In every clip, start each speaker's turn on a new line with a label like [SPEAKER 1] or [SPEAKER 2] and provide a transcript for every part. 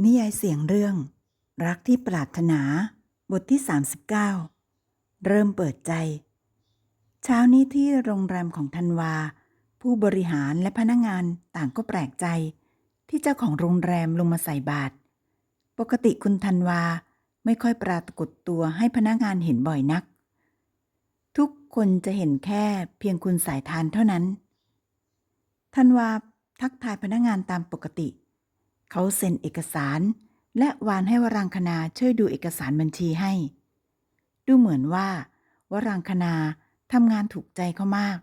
[SPEAKER 1] นิยายเสียงเรื่อง รักที่ปรารถนา บทที่ 39 เริ่มเปิดใจ เช้านี้ที่โรงแรมของธันวา ผู้บริหารและพนักงานต่างก็แปลกใจ ที่เจ้าของโรงแรมลงมาใส่บาตรปกติคุณธันวาไม่ค่อยปรากฏตัวให้พนักงานเห็นบ่อยนัก ทุกคนจะเห็นแค่เพียงคุณสายทานเท่านั้นธันวาทักทายพนักงานตามปกติ เขาเซ็นเอกสาร และวานให้วรังคณาช่วยดูเอกสารบัญชีให้ ดูเหมือนว่า วรังคณาทำงานถูกใจเขามาก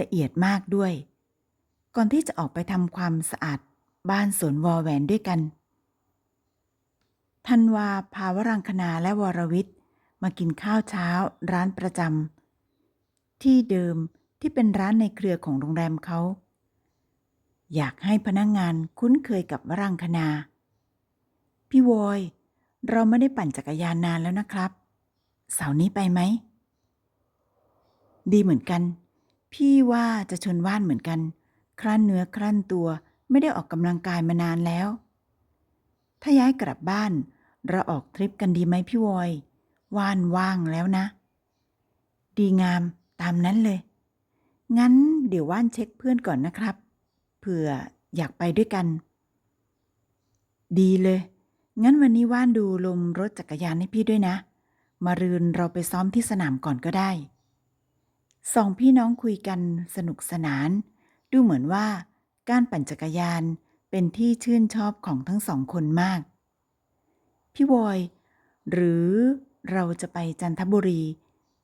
[SPEAKER 1] ละเอียดมากด้วย ก่อนที่จะออกไปทำความสะอาดบ้านสวนวอแหวนด้วยกันธันวาพาวรังคณาและวรวิทย์มากินข้าวเช้าร้านประจำที่เดิมที่เป็นร้านในเครือของโรงแรมเขา อยากให้พนักงงานคุ้นเคยกับรังคณา พี่วอยเราไม่ได้ปั่นจักรยานนานแล้วนะครับ เสาร์นี้ไปไหม ดีเหมือนกัน พี่ว่าจะชนว่านเหมือนกัน ครั่นเนื้อครั่นตัวไม่ได้ออกกำลังกายมานานแล้ว ถ้าย้ายกลับบ้าน เราออกทริปกันดีไหมพี่วอย ว่านว่างแล้วนะ ดีงามตามนั้นเลย งั้นเดี๋ยวว่านเช็คเพื่อนก่อนนะครับ เผื่ออยากไปด้วยกัน ดีเลย งั้นวันนี้ว่านดูลมรถจักรยานให้พี่ด้วยนะ มารืนเราไปซ้อมที่สนามก่อนก็ได้ สองพี่น้องคุยกันสนุกสนาน ดูเหมือนว่า การปั่นจักรยานเป็นที่ชื่นชอบของทั้งสองคนมาก พี่วอยหรือเราจะไปจันทบุรี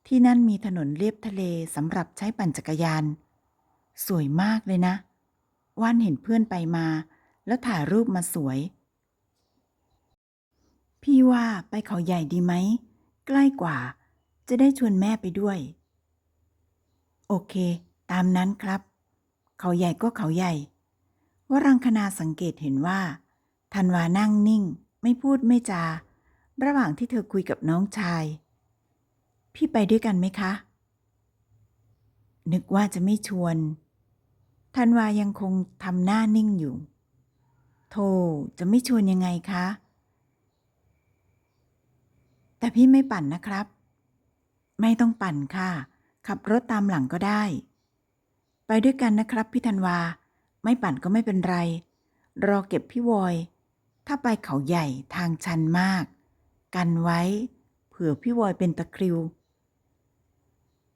[SPEAKER 1] ที่นั่นมีถนนเลียบทะเลสำหรับใช้ปั่นจักรยาน สวยมากเลยนะ ว่านเห็นเพื่อนไปมา แล้วถ่ายรูปมาสวย พี่ว่าไปเขาใหญ่ดีไหม ใกล้กว่า จะได้ชวนแม่ไปด้วย โอเค ตามนั้นครับ เขาใหญ่ก็เขาใหญ่ วรังคณาสังเกตเห็นว่าธันวานั่งนิ่ง ไม่พูดไม่จา ระหว่างที่เธอคุยกับน้องชาย พี่ไปด้วยกันไหมคะ นึกว่าจะไม่ชวน ธันวายังคงทำหน้านิ่งอยู่ โธ่จะไม่ชวนยังไงคะ แต่พี่ไม่ปั่นนะครับ ไม่ต้องปั่นค่ะ ขับรถตามหลังก็ได้ ไปด้วยกันนะครับพี่ธันวา ไม่ปั่นก็ไม่เป็นไร รอเก็บพี่วอย ถ้าไปเขาใหญ่ทางชันมาก กันไว้ เผื่อพี่วอยเป็นตะคริว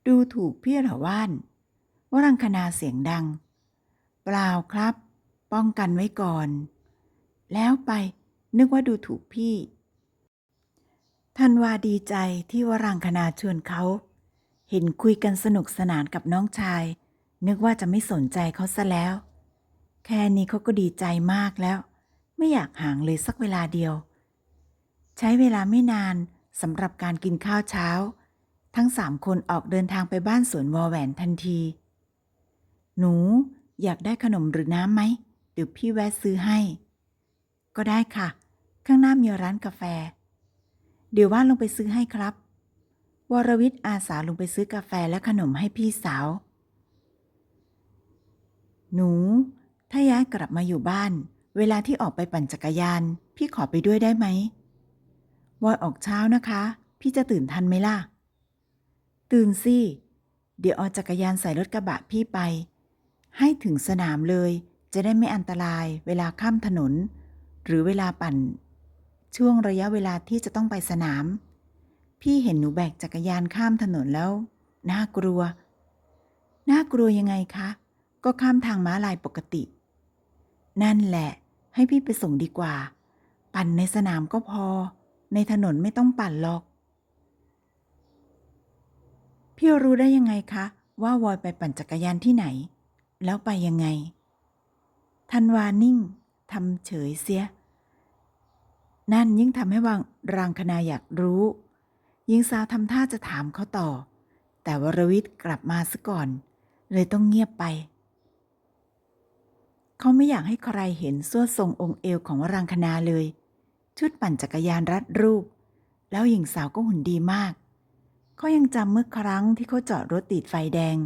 [SPEAKER 1] ดูถูกพี่เหรอว่านวรังคณาเสียงดัง เปล่าครับ ป้องกันไว้ก่อน แล้วไปนึกว่าดูถูกพี่ธันวาดีใจที่วรังคณาชวนเขา เห็นคุยกันสนุกสนานกับน้องชาย นึกว่าจะไม่สนใจเขาซะแล้ว แค่นี้เขาก็ดีใจมากแล้ว ไม่อยากห่างเลยสักเวลาเดียว ใช้เวลาไม่นานสำหรับการกินข้าวเช้า ทั้งสามคนออกเดินทางไปบ้านสวนวอแหวนทันที หนู อยากได้ขนมหรือน้ำไหมเดี๋ยวพี่แวะซื้อให้ ก็ได้ค่ะ ข้างหน้ามีร้านกาแฟ เดี๋ยวว่าลงไปซื้อให้ครับ วรวิทย์อาสาลงไปซื้อกาแฟและขนมให้พี่สาว หนู ถ้าย้ายกลับมาอยู่บ้าน เวลาที่ออกไปปั่นจักรยาน พี่ขอไปด้วยได้ไหมวอยออกเช้านะคะ พี่จะตื่นทันไหมล่ะ ตื่นสิ เดี๋ยวเอาจักรยานใส่รถกระบะพี่ไป ให้ถึงสนามเลย จะได้ไม่อันตรายเวลาข้ามถนน หรือเวลาปั่น ช่วงระยะเวลาที่จะต้องไปสนาม พี่เห็นหนูแบกจักรยานข้ามถนนแล้ว น่ากลัว น่ากลัวยังไงคะ ก็ข้ามทางม้าลายปกติ นั่นแหละ ให้พี่ไปส่งดีกว่า ปั่นในสนามก็พอ ในถนนไม่ต้องปั่นหรอก พี่รู้ได้ยังไงคะ ว่าวอยไปปั่นจักรยานที่ไหน แล้วไปยังไงธันวานิ่งทำเฉยเสีย นั่นยิ่งทำให้วางรางคณาอยากรู้ยิงสาวทำท่าจะถามเขาต่อ แต่วรวิทย์กลับมาซะก่อน เลยต้องเงียบไป เขาไม่อยากให้ใครเห็นส่วนทรงองค์เอวของวรังคณาเลย ชุดปั่นจักรยานรัดรูป แล้วหญิงสาวก็หุ่นดีมากเขายังจำเมื่อครั้งที่เขาจอดรถติดไฟแดง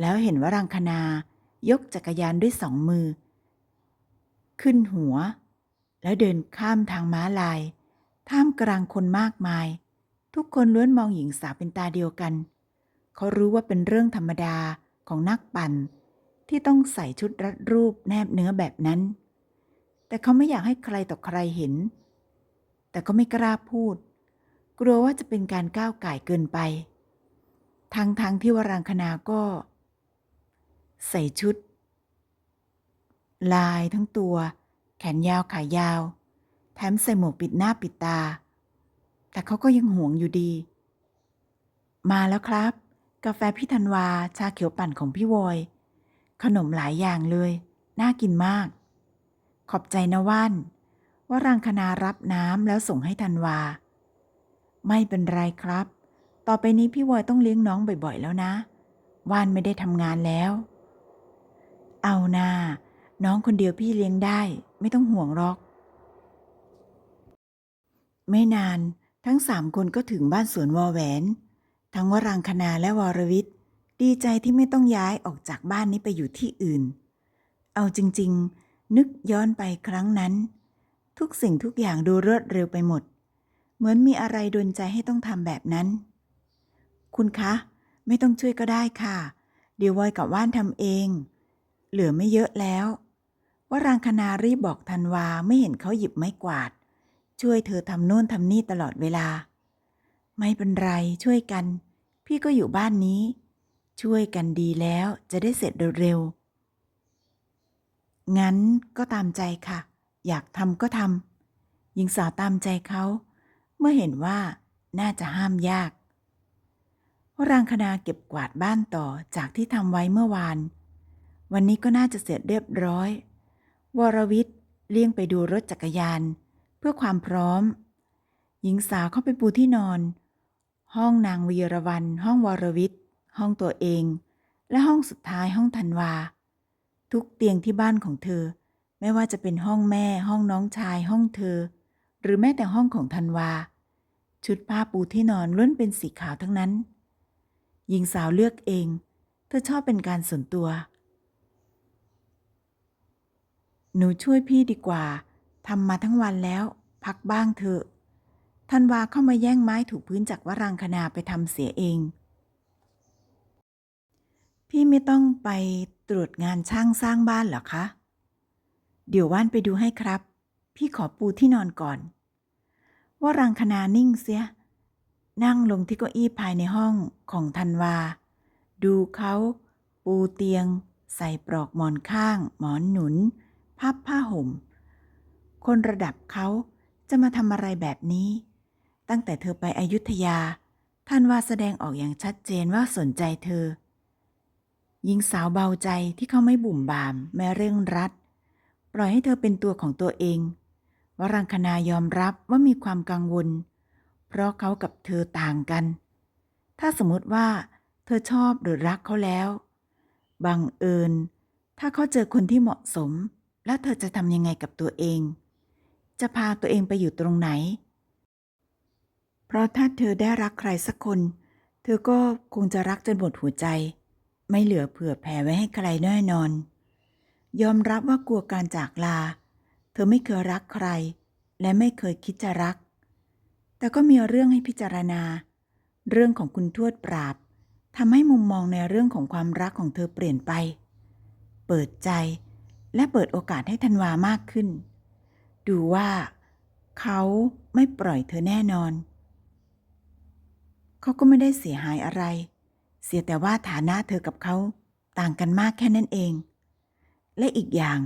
[SPEAKER 1] แล้วเห็นวรังคณา ยกจักรยานด้วยสองมือ ขึ้นหัว แล้วเดินข้ามทางม้าลาย ท่ามกลางคนมากมาย ทุกคนล้วนมองหญิงสาวเป็นตาเดียวกัน เขารู้ว่าเป็นเรื่องธรรมดาของนักปั่น ที่ต้องใส่ชุดรัดรูปแนบเนื้อแบบนั้น แต่เขาไม่อยากให้ใครต่อใครเห็น แต่ก็ไม่กล้าพูด กลัวว่าจะเป็นการก้าวไก่เกินไปทั้งทางๆที่วรังคณาก็ ใส่ชุด ลายทั้งตัว แขนยาวขายาว แถมใส่หมวกปิดหน้าปิดตา แต่เขาก็ยังห่วงอยู่ดี มาแล้วครับ กาแฟพี่ธันวาชาเขียวปั่นของพี่วอย ขนมหลายอย่างเลย น่ากินมาก ขอบใจนะว่านว่ารังคณารับน้ำแล้วส่งให้ธันวา ไม่เป็นไรครับ ต่อไปนี้พี่วอยต้องเลี้ยงน้องบ่อยๆแล้วนะ ว่านไม่ได้ทำงานแล้ว เอานา น้องคนเดียวพี่เลี้ยงได้ ไม่ต้องห่วงหรอก ไม่นานทั้งสามคนก็ถึงบ้านสวนวอแหวน ทั้งวรังคณาและวรวิทย์ดีใจที่ไม่ต้องย้ายออกจากบ้านนี้ไปอยู่ที่อื่น เอาจริง ๆ นึกย้อนไปครั้งนั้น ทุกสิ่งทุกอย่างดูรวดเร็วไปหมด เหมือนมีอะไรดนใจให้ต้องทำแบบนั้น คุณคะ ไม่ต้องช่วยก็ได้ค่ะ เดี๋ยววอยกับว่านทำเอง เหลือไม่เยอะแล้ววรางคณารีบบอกธันวาไม่เห็นเขาหยิบไม้กวาด ช่วยเธอทำโน่นทำนี่ตลอดเวลา ไม่เป็นไรช่วยกัน พี่ก็อยู่บ้านนี้ ช่วยกันดีแล้วจะได้เสร็จเร็วๆงั้นก็ตามใจค่ะ อยากทำก็ทำหญิงสาวตามใจเขาเมื่อเห็นว่าน่าจะห้ามยากวรางคณาเก็บกวาดบ้านต่อจากที่ทำไว้เมื่อวาน วันนี้ก็น่าจะเสร็จเรียบร้อย วรวิทย์เลี่ยงไปดูรถจักรยาน เพื่อความพร้อม หญิงสาวเข้าไปปูที่นอน ห้องนางวีรวัน ห้องวรวิทย์ ห้องตัวเอง และห้องสุดท้ายห้องธันวา ทุกเตียงที่บ้านของเธอ ไม่ว่าจะเป็นห้องแม่ ห้องน้องชาย ห้องเธอ หรือแม้แต่ห้องของธันวา ชุดผ้าปูที่นอนล้วนเป็นสีขาวทั้งนั้น หญิงสาวเลือกเอง เธอชอบเป็นการส่วนตัว หนูช่วยพี่ดีกว่าทำมาทั้งวันแล้ว พักบ้างเถอะธันวาเข้ามาแย่งไม้ถูพื้นจากวรังคณาไปทำเสียเอง พี่ไม่ต้องไปตรวจงานช่างสร้างบ้านหรอคะ เดี๋ยวว่านไปดูให้ครับ พี่ขอปูที่นอนก่อน วรังคณานิ่งเสีย นั่งลงที่เก้าอี้ภายในห้องของธันวา ดูเขา ปูเตียง ใส่ปลอกหมอนข้าง หมอนหนุน พับผ้าห่ม คนระดับเขาจะมาทำอะไรแบบนี้ ตั้งแต่เธอไปอยุธยา ท่านว่าแสดงออกอย่างชัดเจนว่าสนใจเธอ หญิงสาวเบาใจที่เขาไม่บุ่มบาม แม้เร่งรัด ปล่อยให้เธอเป็นตัวของตัวเองวรังคณายอมรับว่ามีความกังวล เพราะเขากับเธอต่างกัน ถ้าสมมติว่า เธอชอบหรือรักเขาแล้ว บังเอิญ ถ้าเขาเจอคนที่เหมาะสม แล้วเธอจะทำยังไงกับตัวเอง จะพาตัวเองไปอยู่ตรงไหน เพราะถ้าเธอได้รักใครสักคน เธอก็คงจะรักจนหมดหัวใจ ไม่เหลือเผื่อแผ่ไว้ให้ใครแน่นอน ยอมรับว่ากลัวการจากลา เธอไม่เคยรักใคร และไม่เคยคิดจะรัก แต่ก็มีเรื่องให้พิจารณา เรื่องของคุณทวดปราบทำให้มุมมองในเรื่องของความรักของเธอเปลี่ยนไป เปิดใจ และเปิดโอกาสให้ธันวามากขึ้น ดูว่าเขาไม่ปล่อยเธอแน่นอน เขาก็ไม่ได้เสียหายอะไร เสียแต่ว่าฐานะเธอกับเขาต่างกันมากแค่นั้นเอง และอีกอย่าง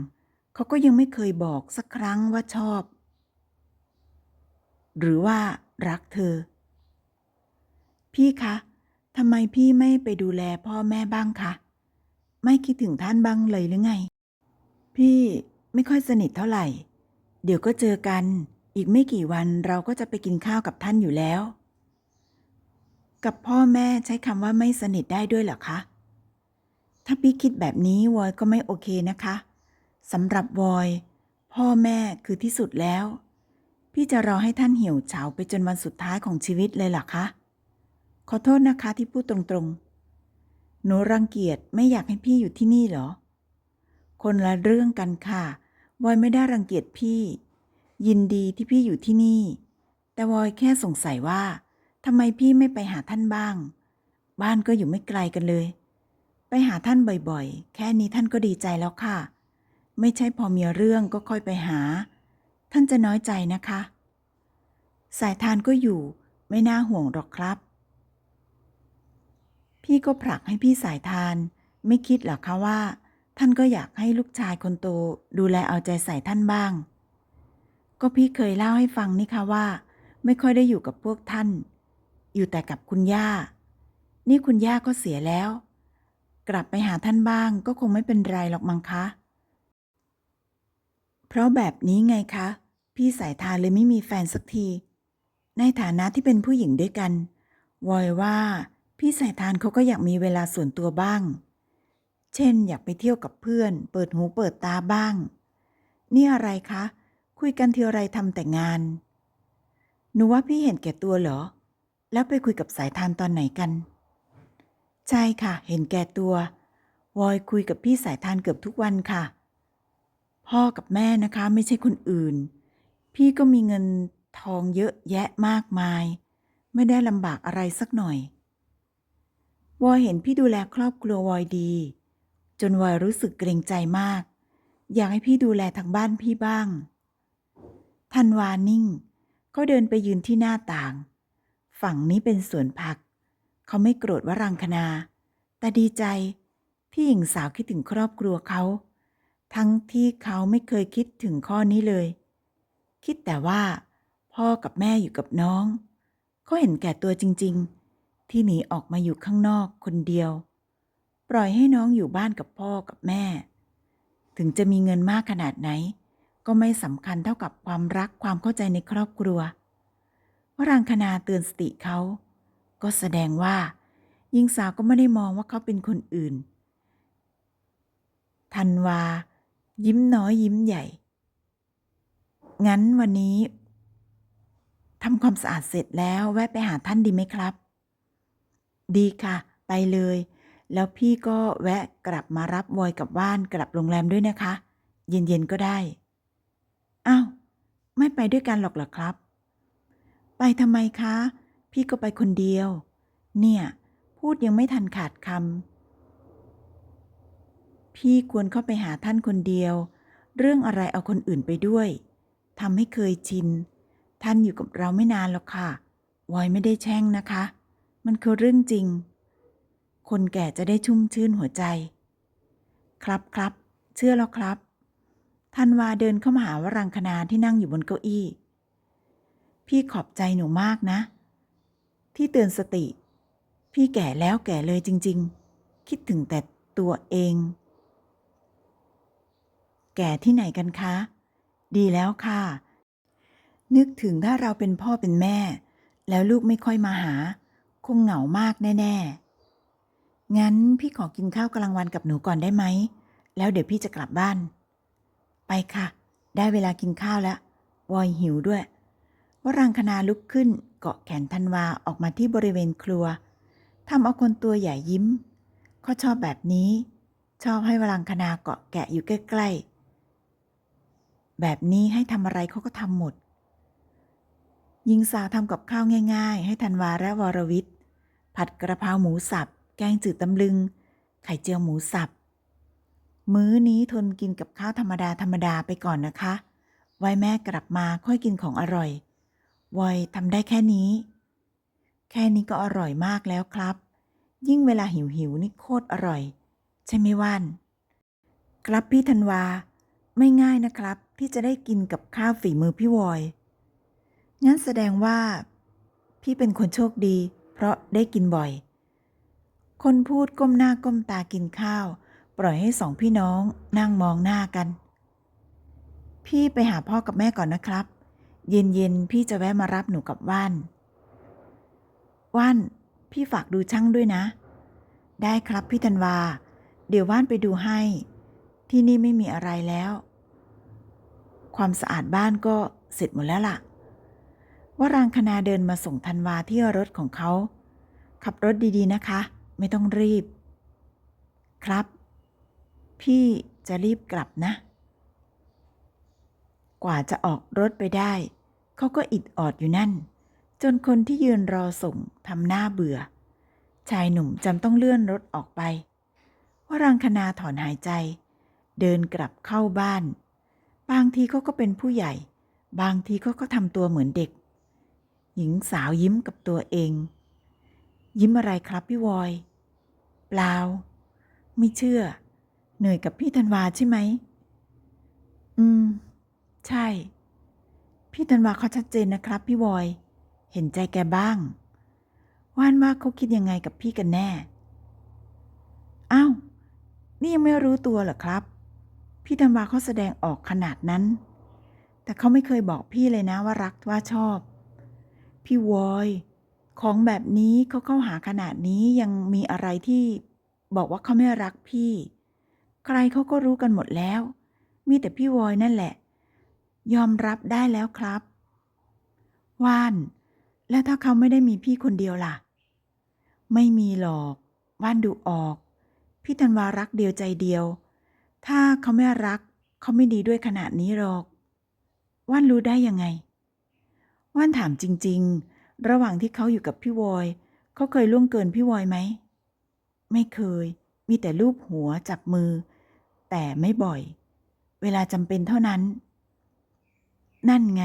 [SPEAKER 1] เขาก็ยังไม่เคยบอกสักครั้งว่าชอบ หรือว่ารักเธอ พี่คะทำไมพี่ไม่ไปดูแลพ่อแม่บ้างคะ ไม่คิดถึงท่านบ้างเลยหรือไง พี่ไม่ค่อยสนิทเท่าไหร่ เดี๋ยวก็เจอกัน อีกไม่กี่วันเราก็จะไปกินข้าวกับท่านอยู่แล้ว กับพ่อแม่ใช้คำว่าไม่สนิทได้ด้วยเหรอคะ ถ้าพี่คิดแบบนี้วอยก็ไม่โอเคนะคะสำหรับวอยพ่อแม่คือที่สุดแล้ว พี่จะรอให้ท่านเหี่ยวเฉาไปจนวันสุดท้ายของชีวิตเลยเหรอคะ ขอโทษนะคะที่พูดตรงๆ หนูรังเกียจไม่อยากให้พี่อยู่ที่นี่เหรอ คนละเรื่องกันค่ะวอยไม่ได้รังเกียจพี่ ยินดีที่พี่อยู่ที่นี่ แต่วอยแค่สงสัยว่าทำไมพี่ไม่ไปหาท่านบ้าง บ้านก็อยู่ไม่ไกลกันเลย ไปหาท่านบ่อยๆ แค่นี้ท่านก็ดีใจแล้วค่ะ ไม่ใช่พอมีเรื่องก็ค่อยไปหา ท่านจะน้อยใจนะคะ สายทานก็อยู่ไม่น่าห่วงหรอกครับ พี่ก็ผลักให้พี่สายทาน ไม่คิดหรอคะว่า ท่านก็อยากให้ลูกชายคนโตดูแลเอาใจใส่ท่านบ้าง ก็พี่เคยเล่าให้ฟังนี่คะว่า ไม่ค่อยได้อยู่กับพวกท่าน อยู่แต่กับคุณย่า นี่คุณย่าก็เสียแล้ว กลับไปหาท่านบ้างก็คงไม่เป็นไรหรอกมั้งคะ เพราะแบบนี้ไงคะ พี่สายทานเลยไม่มีแฟนสักที ในฐานะที่เป็นผู้หญิงด้วยกันวอยว่า พี่สายทานเขาก็อยากมีเวลาส่วนตัวบ้าง เช่น อยากไปเที่ยวกับเพื่อน เปิดหูเปิดตาบ้าง นี่อะไรคะ คุยกันทีไรทำแต่งาน หนูว่าพี่เห็นแก่ตัวเหรอ แล้วไปคุยกับสายทานตอนไหนกัน ใช่ค่ะ เห็นแก่ตัว วอยคุยกับพี่สายทานเกือบทุกวันค่ะ พ่อกับแม่นะคะไม่ใช่คนอื่น พี่ก็มีเงินทองเยอะแยะมากมาย ไม่ได้ลำบากอะไรสักหน่อยวอยเห็นพี่ดูแลครอบครัววอยดี จนวอยรู้สึกเกรงใจมาก อยากให้พี่ดูแลทางบ้านพี่บ้างทันวานิ่งก็เดินไปยืนที่หน้าต่าง ฝั่งนี้เป็นสวนผัก เขาไม่โกรธว่ารังคณา แต่ดีใจที่หญิงสาวคิดถึงครอบครัวเขา ทั้งที่เขาไม่เคยคิดถึงข้อนี้เลย คิดแต่ว่า พ่อกับแม่อยู่กับน้อง เขาเห็นแก่ตัวจริง ๆ ที่หนีออกมาอยู่ข้างนอกคนเดียว ปล่อยให้น้องอยู่บ้านกับพ่อกับแม่ ถึงจะมีเงินมากขนาดไหน ก็ไม่สำคัญเท่ากับความรักความเข้าใจในครอบครัววรังคณาเตือนสติเขา ก็แสดงว่าหญิงสาวก็ไม่ได้มองว่าเขาเป็นคนอื่น ทันวา ยิ้มน้อยยิ้มใหญ่ งั้นวันนี้ทำความสะอาดเสร็จแล้วแวะไปหาท่านดีไหมครับ ดีค่ะ ไปเลย แล้วพี่ก็แวะกลับมารับวอยกับว่านกลับโรงแรมด้วยนะคะ เย็นๆก็ได้ อ้าว ไม่ไปด้วยกันหรอกเหรอครับ ไปทำไมคะ พี่ก็ไปคนเดียว เนี่ย พูดยังไม่ทันขาดคำพี่ควรเข้าไปหาท่านคนเดียว เรื่องอะไรเอาคนอื่นไปด้วยทำให้เคยชิน ท่านอยู่กับเราไม่นานหรอกค่ะ วอยไม่ได้แช่งนะคะ มันคือเรื่องจริง คนแก่จะได้ชุ่มชื่นหัวใจ ครับครับ เชื่อแล้วครับธันวาเดินเข้ามาหาวรังคณาที่นั่งอยู่บนเก้าอี้ พี่ขอบใจหนูมากนะ ที่เตือนสติ พี่แก่แล้วแก่เลยจริง ๆ คิดถึงแต่ตัวเอง แก่ที่ไหนกันคะ ดีแล้วค่ะ นึกถึงถ้าเราเป็นพ่อเป็นแม่ แล้วลูกไม่ค่อยมาหา คงเหงามากแน่ ๆ งั้นพี่ขอกินข้าวกลางวันกับหนูก่อนได้ไหม แล้วเดี๋ยวพี่จะกลับบ้าน ไปค่ะ ได้เวลากินข้าวแล้ว วอยหิวด้วยวรังคณาลุกขึ้นเกาะแขนธันวาออกมาที่บริเวณครัวทำเอาคนตัวใหญ่ยิ้ม เขาชอบแบบนี้ ชอบให้วรังคณาเกาะแกะอยู่ใกล้ๆ แบบนี้ให้ทำอะไรเขาก็ทำหมดหญิงสาวทำกับข้าวง่าย ๆ ให้ธันวาและวรวิทย์ผัดกระเพราหมูสับ แกงจืดตำลึง ไข่เจียวหมูสับ มื้อนี้ทนกินกับข้าวธรรมดาธรรมดาไปก่อนนะคะ ไว้แม่กลับมาค่อยกินของอร่อยวอยทำได้แค่นี้ แค่นี้ก็อร่อยมากแล้วครับ ยิ่งเวลาหิวหิวๆนี่โคตรอร่อย ใช่ไหมว่าน ครับพี่ธันวา ไม่ง่ายนะครับ ที่จะได้กินกับข้าวฝีมือพี่วอย งั้นแสดงว่า พี่เป็นคนโชคดี เพราะได้กินบ่อย คนพูดก้มหน้าก้มตากินข้าว ปล่อยให้สองพี่น้องนั่งมองหน้ากัน พี่ไปหาพ่อกับแม่ก่อนนะครับ เย็นๆพี่จะแวะมารับหนูกับว่าน ว่านพี่ฝากดูช่างด้วยนะ ได้ครับพี่ธันวา เดี๋ยวว่านไปดูให้ ที่นี่ไม่มีอะไรแล้ว ความสะอาดบ้านก็เสร็จหมดแล้วล่ะวรางคณาเดินมาส่งธันวาที่รถของเขา ขับรถดีๆนะคะ ไม่ต้องรีบ ครับ พี่จะรีบกลับนะ กว่าจะออกรถไปได้ เขาก็อิดออดอยู่นั่น จนคนที่ยืนรอส่งทำหน้าเบื่อ ชายหนุ่มจำต้องเลื่อนรถออกไปวรังคณาถอนหายใจ เดินกลับเข้าบ้าน บางทีเขาก็เป็นผู้ใหญ่ บางทีเขาก็ทำตัวเหมือนเด็ก หญิงสาวยิ้มกับตัวเอง ยิ้มอะไรครับพี่วอย เปล่า ไม่เชื่อ เหนื่อยกับพี่ธันวาใช่ไหม อืม ใช่ พี่ธันวาเขาชัดเจนนะครับ พี่วอย เห็นใจแกบ้าง ว่านว่าเขาคิดยังไงกับพี่กันแน่ อ้าว นี่ยังไม่รู้ตัวเหรอครับ พี่ธันวาเขาแสดงออกขนาดนั้น แต่เขาไม่เคยบอกพี่เลยนะว่ารักว่าชอบ พี่วอย ของแบบนี้เขาเข้าหาขนาดนี้ยังมีอะไรที่บอกว่าเขาไม่รักพี่ ใครเขาก็รู้กันหมดแล้ว มีแต่พี่วอยนั่นแหละ ยอมรับได้แล้วครับ ว่าน แล้วถ้าเขาไม่ได้มีพี่คนเดียวล่ะ ไม่มีหรอก ว่านดูออก พี่ธันวารักเดียวใจเดียว ถ้าเขาไม่รัก เขาไม่ดีด้วยขนาดนี้หรอก ว่านรู้ได้ยังไง ว่านถามจริง ๆ ระหว่างที่เขาอยู่กับพี่วอยเขาเคยล่วงเกินพี่วอยไหม ไม่เคย มีแต่รูปหัวจับมือ แต่ไม่บ่อย เวลาจำเป็นเท่านั้น นั่นไง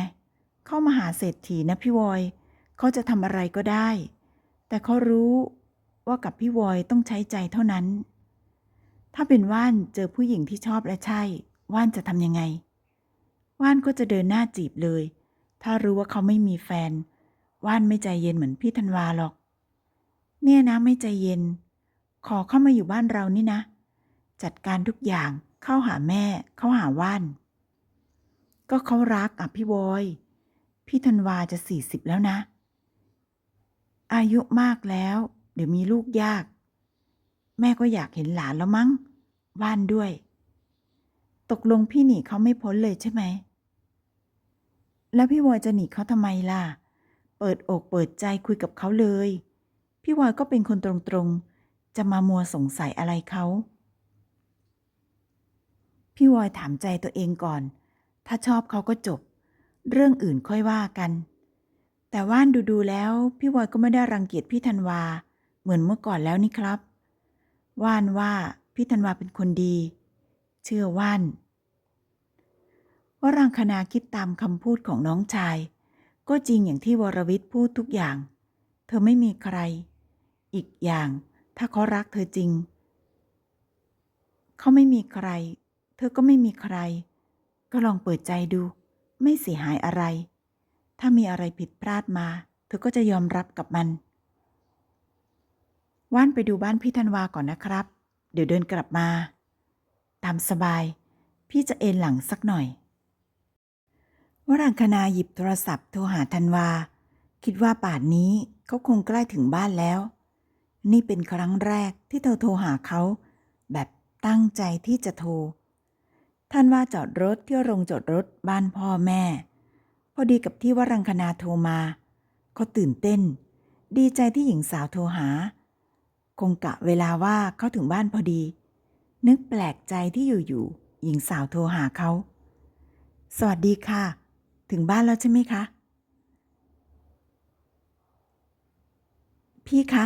[SPEAKER 1] เข้ามาหาเศรษฐีนะพี่วอยเขาจะทำอะไรก็ได้ แต่เขารู้ว่ากับพี่วอยต้องใช้ใจเท่านั้น ถ้าเป็นว่านเจอผู้หญิงที่ชอบและใช่ ว่านจะทำยังไง ว่านก็จะเดินหน้าจีบเลย ถ้ารู้ว่าเขาไม่มีแฟน ว่านไม่ใจเย็นเหมือนพี่ธันวาหรอก เนี่ยนะไม่ใจเย็น ขอเข้ามาอยู่บ้านเรานี่นะ จัดการทุกอย่างเข้าหาแม่ เข้าหาว่าน ก็เขารักอะพี่วอย พี่ธันวาจะสี่สิบแล้วนะ อายุมากแล้ว เดี๋ยวมีลูกยาก แม่ก็อยากเห็นหลานแล้วมั้ง ว่านด้วย ตกลงพี่หนีเขาไม่พ้นเลยใช่ไหม แล้วพี่วอยจะหนีเขาทำไมล่ะเเปิดอกเปิดใจคุยกับเขาเลย พี่วอยก็เป็นคนตรงๆ จะมามัวสงสัยอะไรเขาพี่วอยถามใจตัวเองก่อน ถ้าชอบเขาก็จบ เรื่องอื่นค่อยว่ากัน แต่ว่านดูๆแล้ว พี่วอยก็ไม่ได้รังเกียจพี่ธันวา เหมือนเมื่อก่อนแล้วนี่ครับ ว่านว่าพี่ธันวาเป็นคนดี เชื่อว่านวรังคณาคิดตามคำพูดของน้องชาย ก็จริงอย่างที่วรวิทย์พูดทุกอย่าง เธอไม่มีใคร อีกอย่างถ้าเขารักเธอจริง เขาไม่มีใคร เธอก็ไม่มีใคร ก็ลองเปิดใจดู ไม่เสียหายอะไร ถ้ามีอะไรผิดพลาดมา เธอก็จะยอมรับกับมัน ว่านไปดูบ้านพี่ธันวาก่อนนะครับ เดี๋ยวเดินกลับมา ตามสบาย พี่จะเอนหลังสักหน่อย วรังคณาหยิบโทรศัพท์โทรหาธันวา คิดว่าป่านนี้เขาคงใกล้ถึงบ้านแล้ว นี่เป็นครั้งแรกที่เธอโทรหาเขา แบบตั้งใจที่จะโทรธันวาจอดรถที่โรงจอดรถบ้านพ่อแม่ พอดีกับที่วรังคณาโทรมาเขาตื่นเต้น ดีใจที่หญิงสาวโทรหา คงกะเวลาว่าเขาถึงบ้านพอดี นึกแปลกใจที่อยู่ๆหญิงสาวโทรหาเขา สวัสดีค่ะ ถึงบ้านแล้วใช่ไหมคะ พี่คะ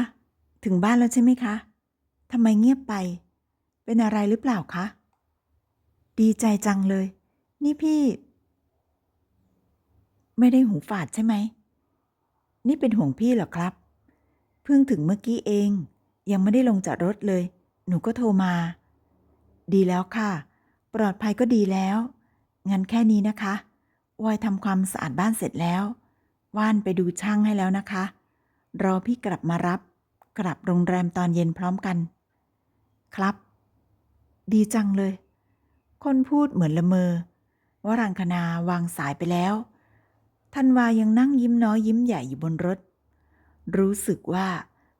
[SPEAKER 1] ถึงบ้านแล้วใช่ไหมคะทำไมเงียบไป เป็นอะไรหรือเปล่าคะ ดีใจจังเลย นี่พี่ ไม่ได้หูฝาดใช่ไหม นี่เป็นห่วงพี่เหรอครับ เพิ่งถึงเมื่อกี้เอง ยังไม่ได้ลงจากรถเลย หนูก็โทรมา ดีแล้วค่ะ ปลอดภัยก็ดีแล้ว งั้นแค่นี้นะคะ วอยทำความสะอาดบ้านเสร็จแล้ว ว่านไปดูช่างให้แล้วนะคะ รอพี่กลับมารับ กลับโรงแรมตอนเย็นพร้อมกัน ครับ ดีจังเลย คนพูดเหมือนละเมอวรังคณาวางสายไปแล้วธันวายังนั่งยิ้มน้อยยิ้มใหญ่อยู่บนรถ รู้สึกว่า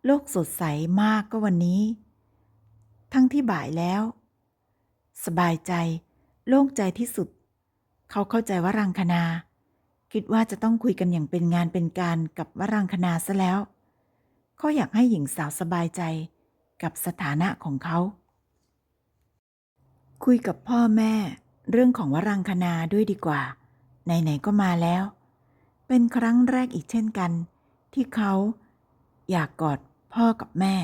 [SPEAKER 1] โลกสดใสมากก็วันนี้ ทั้งที่บ่ายแล้ว สบายใจ โล่งใจที่สุด เขาเข้าใจว่ารังคณา คิดว่าจะต้องคุยกันอย่างเป็นงานเป็นการกับวรังคณาซะแล้ว เขาอยากให้หญิงสาวสบายใจกับสถานะของเขา คุยกับพ่อแม่ เรื่องของวรังคณาด้วยดีกว่า ไหนๆก็มาแล้ว เป็นครั้งแรกอีกเช่นกัน ที่เขาอยากกอดพ่อกับแม่